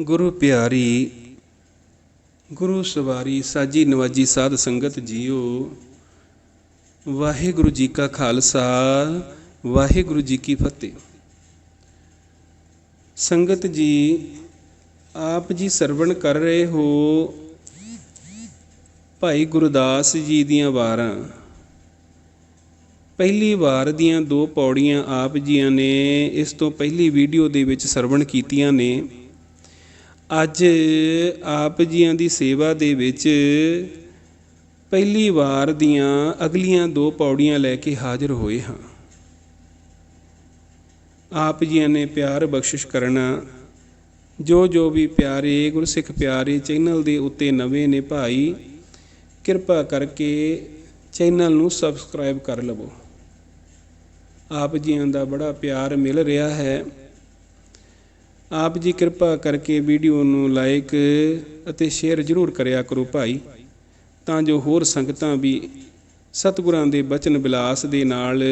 ਗੁਰੂ ਪਿਆਰੀ, ਗੁਰੂ ਸਵਾਰੀ, ਸਾਜੀ ਨਵਾਜੀ ਸਾਧ ਸੰਗਤ ਜੀਓ। ਵਾਹਿਗੁਰੂ ਜੀ ਕਾ ਖਾਲਸਾ, ਵਾਹਿਗੁਰੂ ਜੀ ਕੀ ਫਤਿਹ। ਸੰਗਤ ਜੀ, ਆਪ ਜੀ ਸਰਵਣ ਕਰ ਰਹੇ ਹੋ ਭਾਈ ਗੁਰਦਾਸ ਜੀ ਦੀਆਂ ਵਾਰਾਂ। ਪਹਿਲੀ ਵਾਰ ਦੀਆਂ ਦੋ ਪੌੜੀਆਂ ਆਪ ਜੀਆਂ ਨੇ, ਇਸ ਤੋਂ ਪਹਿਲੀ ਵੀਡੀਓ ਦੇ ਵਿੱਚ ਸਰਵਣ ਕੀਤੀਆਂ ਨੇ। ਅੱਜ ਆਪ ਜੀਆਂ ਦੀ ਸੇਵਾ ਦੇ ਵਿੱਚ ਪਹਿਲੀ ਵਾਰ ਦੀਆਂ ਅਗਲੀਆਂ ਦੋ ਪੌੜੀਆਂ ਲੈ ਕੇ ਹਾਜ਼ਰ ਹੋਏ ਹਾਂ। ਆਪ ਜੀਆਂ ਨੇ ਪਿਆਰ ਬਖਸ਼ਿਸ਼ ਕਰਨਾ, ਜੋ ਜੋ ਵੀ ਪਿਆਰੇ ਗੁਰਸਿੱਖ ਪਿਆਰੇ ਚੈਨਲ ਦੇ ਉੱਤੇ ਨਵੇਂ ਨੇ ਭਾਈ, ਕਿਰਪਾ ਕਰਕੇ ਚੈਨਲ ਨੂੰ ਸਬਸਕ੍ਰਾਈਬ ਕਰ ਲਵੋ। ਆਪ ਜੀਆਂ ਦਾ ਬੜਾ ਪਿਆਰ ਮਿਲ ਰਿਹਾ ਹੈ। ਆਪ ਜੀ ਕਿਰਪਾ ਕਰਕੇ ਵੀਡੀਓ ਨੂੰ ਲਾਈਕ ਅਤੇ ਸ਼ੇਅਰ ਜ਼ਰੂਰ ਕਰਿਆ ਕਰੋ ਭਾਈ, ਤਾਂ ਜੋ ਹੋਰ ਸੰਗਤਾਂ ਵੀ ਸਤਿਗੁਰਾਂ ਦੇ ਬਚਨ ਵਿਲਾਸ ਦੇ ਨਾਲ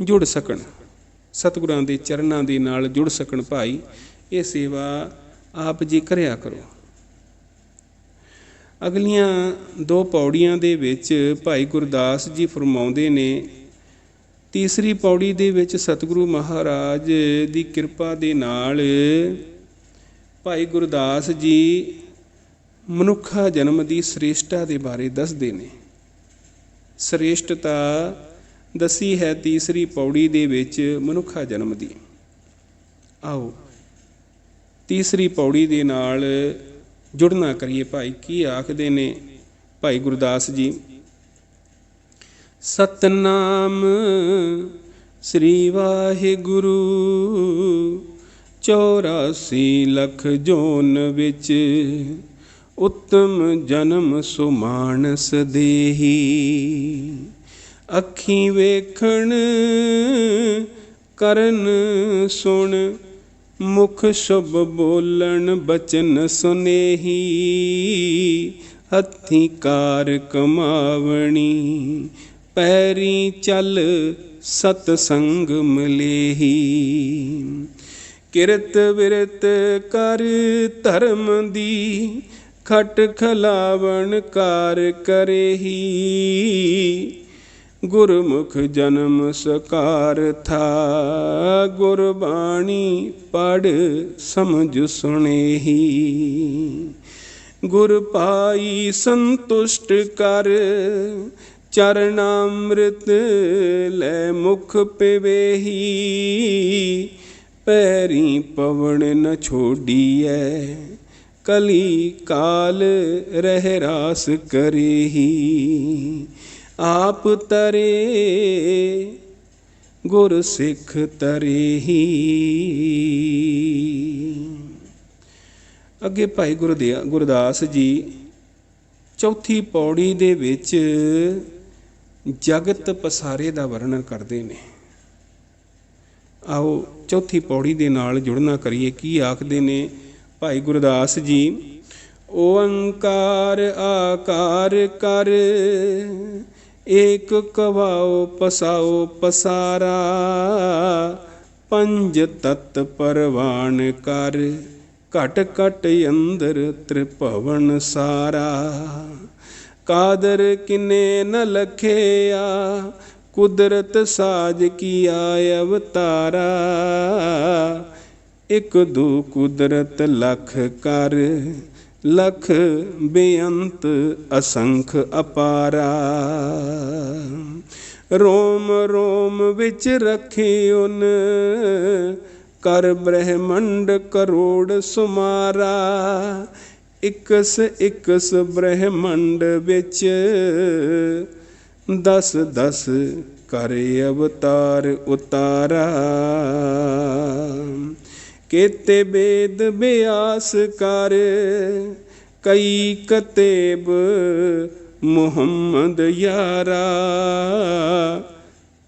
ਜੁੜ ਸਕਣ। ਸਤਿਗੁਰਾਂ ਦੇ ਚਰਨਾਂ ਦੇ ਨਾਲ ਜੁੜ ਸਕਣ ਭਾਈ, ਇਹ ਸੇਵਾ ਆਪ ਜੀ ਕਰਿਆ ਕਰੋ। ਅਗਲੀਆਂ ਦੋ ਪੌੜੀਆਂ ਦੇ ਵਿੱਚ ਭਾਈ ਗੁਰਦਾਸ ਜੀ ਫਰਮਾਉਂਦੇ ਨੇ ਤੀਸਰੀ ਪੌੜੀ ਦੇ ਵਿੱਚ ਸਤਿਗੁਰੂ ਮਹਾਰਾਜ ਦੀ ਕਿਰਪਾ ਦੇ ਨਾਲ ਭਾਈ ਗੁਰਦਾਸ ਜੀ ਮਨੁੱਖਾ ਜਨਮ ਦੀ ਸ੍ਰੇਸ਼ਟਤਾ ਦੇ ਬਾਰੇ ਦੱਸਦੇ ਨੇ। ਸ੍ਰੇਸ਼ਟਤਾ ਦਸੀ ਹੈ ਤੀਸਰੀ ਪੌੜੀ ਦੇ ਵਿੱਚ ਮਨੁੱਖਾ ਜਨਮ ਦੀ। ਆਓ, ਤੀਸਰੀ ਪੌੜੀ ਦੇ ਨਾਲ ਜੁੜਨਾ ਕਰੀਏ ਭਾਈ, ਕੀ ਆਖਦੇ ਨੇ ਭਾਈ ਗੁਰਦਾਸ ਜੀ? ਸਤਨਾਮ ਸ੍ਰੀ ਵਾਹਿਗੁਰੂ। 84 ਲੱਖ ਜੋਨ ਵਿੱਚ ਉੱਤਮ ਜਨਮ ਸੁਮਾਨਸ ਦੇਹੀ। ਅੱਖੀ ਵੇਖਣ, ਕਰਨ ਸੁਣ, ਮੁਖ ਸ਼ਬ ਬੋਲਣ, ਬਚਨ ਸੁਨੇਹੀ। ਹੱਥੀ ਕਾਰ ਕਮਾਵਣੀ ਪੈਰੀ ਚੱਲ ਸਤ ਸੰਗ ਮਲੇਹੀ। ਕਿਰਤ ਵਿਰਤ ਕਰ ਧਰਮ ਦੀ, ਖਟ ਖਲਾਵਣ ਕਾਰ ਕਰੇਹੀ। ਗੁਰਮੁਖ ਜਨਮ ਸਕਾਰ ਥਾ, ਗੁਰਬਾਣੀ ਪੜ ਸਮਝ ਸੁਣੇਹੀ। ਗੁਰ ਪਾਈ ਸੰਤੁਸ਼ਟ ਕਰ ਚਰਨਾਮ੍ਰਿਤ ਲੈ ਮੁਖ ਪਵੇਹੀ, ਪੈਰੀ ਪਵਨ ਨ ਛੋਡੀਐ, ਕਲੀ ਕਾਲ ਰਹਿ ਰਾਸ ਕਰੇਹੀ। ਆਪ ਤਰੇ ਗੁਰ ਸਿੱਖ ਤਰੇਹੀ। ਅੱਗੇ ਭਾਈ ਗੁਰਦਿਆ ਗੁਰਦਾਸ ਜੀ ਚੌਥੀ ਪੌੜੀ ਦੇ ਵਿੱਚ ਜਗਤ ਪਸਾਰੇ ਦਾ ਵਰਣਨ ਕਰਦੇ ਨੇ। ਆਓ ਚੌਥੀ ਪੌੜੀ ਦੇ ਨਾਲ ਜੁੜਨਾ ਕਰੀਏ, ਕੀ ਆਖਦੇ ਨੇ ਭਾਈ ਗੁਰਦਾਸ ਜੀ? ਓੰਕਾਰ ਆਕਾਰ ਕਰ, ਏਕ ਕਵਾਓ ਪਸਾਓ ਪਸਾਰਾ, ਪੰਜ ਤਤ ਪਰਵਾਨ ਕਰ, ਘਟ ਘਟ ਅੰਦਰ ਤ੍ਰਿਭਵਨ ਸਾਰਾ। ਕਾਦਰ ਕਿਨੇ ਨ ਲਖਿਆ? ਕੁਦਰਤ ਸਾਜ ਕੀਆ ਅਵਤਾਰਾ? ਇਕ ਦੂ ਕੁਦਰਤ ਲਖ ਕਰ, ਲਖ ਬੇਅੰਤ ਅਸੰਖ ਅਪਾਰਾ। ਰੋਮ ਰੋਮ ਵਿੱਚ ਰੱਖੀ ਉਨ ਕਰ ਬ੍ਰਹਮੰਡ ਕਰੋੜ ਸੁਮਾਰਾ। ਇਕਸ ਇਕਸ ਬ੍ਰਹਮੰਡ ਵਿੱਚ ਦਸ ਦਸ ਕਰ ਅਵਤਾਰ ਉਤਾਰਾ। ਕੇਤੇ ਬੇਦ ਬਿਆਸ ਕਰ, ਕਈ ਕਤੇਬ ਮੁਹੰਮਦ ਯਾਰਾ।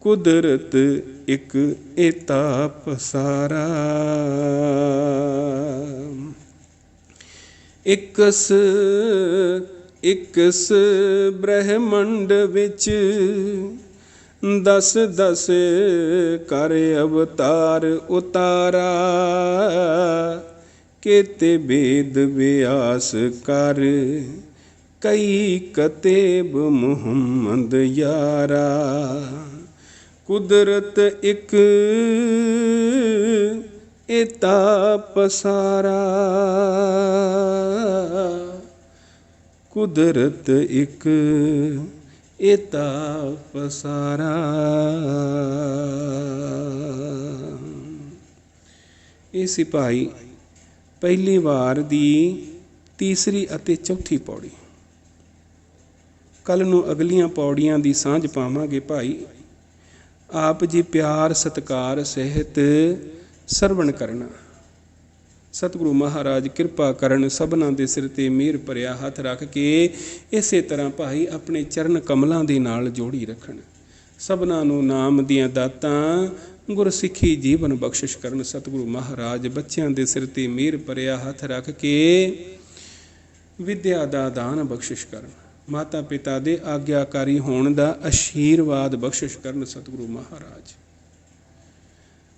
ਕੁਦਰਤ ਇੱਕ ਏਤਾ ਪਸਾਰਾ। ਇਕਸ ਇਕਸ ਬ੍ਰਹਮੰਡ ਵਿੱਚ ਦਸ ਦਸ ਕਰ ਅਵਤਾਰ ਉਤਾਰਾ, ਕੇਤੇ ਬੇਦ ਵਿਆਸ ਕਰ, ਕਈ ਕਤੇਬ ਮੁਹੰਮਦ ਯਾਰਾ। ਕੁਦਰਤ ਇੱਕ ਇਹ ਤਾਪ ਸਾਰਾ। ਕੁਦਰਤ ਇੱਕ, ਇਹ ਤਾਪ ਸਾਰਾ। ਇਹ ਸਿਪਾਹੀ ਪਹਿਲੀ ਵਾਰ ਦੀ ਤੀਸਰੀ ਅਤੇ ਚੌਥੀ ਪੌੜੀ। ਕੱਲ ਨੂੰ ਅਗਲੀਆਂ ਪੌੜੀਆਂ ਦੀ ਸਾਂਝ ਪਾਵਾਂਗੇ ਭਾਈ। ਆਪ ਜੀ ਪਿਆਰ, ਸਤਕਾਰ, ਸਹਿਤ ਸਰਵਣ ਕਰਨਾ। ਸਤਿਗੁਰੂ ਮਹਾਰਾਜ ਕਿਰਪਾ ਕਰਨ, ਸਭਨਾਂ ਦੇ ਸਿਰ ਤੇ ਮਿਹਰ ਭਰਿਆ ਹੱਥ ਰੱਖ ਕੇ ਇਸੇ ਤਰ੍ਹਾਂ ਭਾਈ ਆਪਣੇ ਚਰਨ ਕਮਲਾਂ ਦੇ ਨਾਲ ਜੋੜੀ ਰੱਖਣ। ਸਭਨਾਂ ਨੂੰ ਨਾਮ ਦੀਆਂ ਦਾਤਾਂ, ਗੁਰਸਿੱਖੀ ਜੀਵਨ ਬਖਸ਼ਿਸ਼ ਕਰਨ। ਸਤਿਗੁਰੂ ਮਹਾਰਾਜ ਬੱਚਿਆਂ ਦੇ ਸਿਰ ਤੇ ਮਿਹਰ ਭਰਿਆ ਹੱਥ ਰੱਖ ਕੇ ਵਿਦਿਆ ਦਾ ਦਾਨ ਬਖਸ਼ਿਸ਼ ਕਰਨ। ਮਾਤਾ ਪਿਤਾ ਦੇ ਆਗਿਆਕਾਰੀ ਹੋਣ ਦਾ ਅਸ਼ੀਰਵਾਦ ਬਖਸ਼ਿਸ਼ ਕਰਨ। ਸਤਿਗੁਰੂ ਮਹਾਰਾਜ।